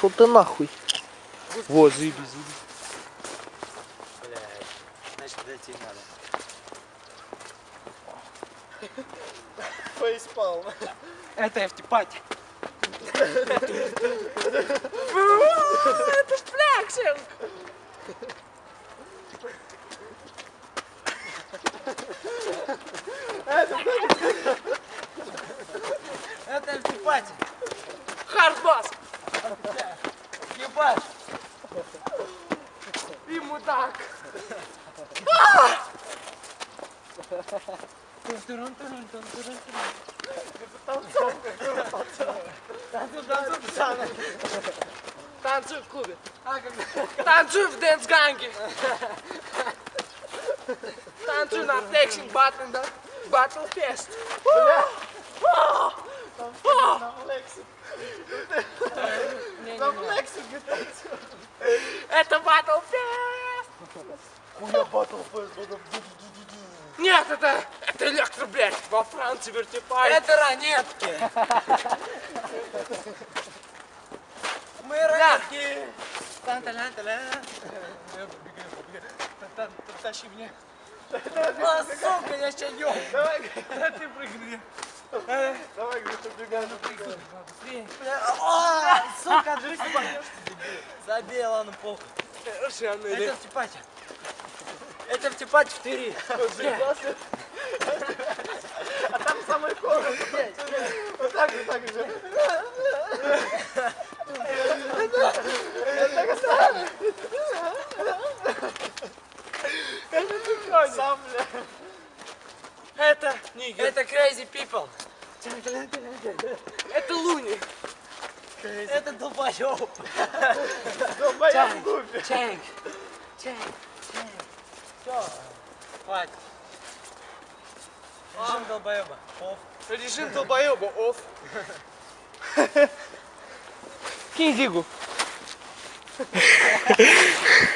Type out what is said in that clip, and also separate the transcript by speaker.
Speaker 1: Шо ты нахуй? Вот, заебись, заебись.
Speaker 2: Блядь. Значит, дойти надо.
Speaker 3: Фейспалм.
Speaker 2: Это я в типате.
Speaker 4: Это флексинг!
Speaker 2: Это Ебать.
Speaker 4: И мудак! Танцуй в клубе. Танцуй в дэнс-ганге. Танцуй на флексинг батл, да? Батл фест.
Speaker 3: На флексе. На флексе где-то.
Speaker 4: Это батл!
Speaker 3: Хуя батл
Speaker 4: Нет, это, это электро, блядь. Во Франции вертипай.
Speaker 2: Это ранетки. Мы ранетки.
Speaker 3: Тащи меня.
Speaker 2: А, сука, я сейчас ёб.
Speaker 3: Давай,
Speaker 2: Ты прыгни.
Speaker 3: Давай, говорит, убегай, убегай.
Speaker 2: А, сука, держись, Забей, ладно, похуй. Это в типате. Это в типате в Твери.
Speaker 3: А там самый корень. Вот так же, так же. Сам, бля.
Speaker 4: Это.
Speaker 2: Это crazy people.
Speaker 4: Это луни.
Speaker 2: Это долбоёб.
Speaker 3: Долбоёб в губе.
Speaker 2: Чэнг. Чэнг. Чэнг. Всё. Хватит. Режим долбоёба. Оф.
Speaker 4: Режим долбоеба, оф. Кинь зигу.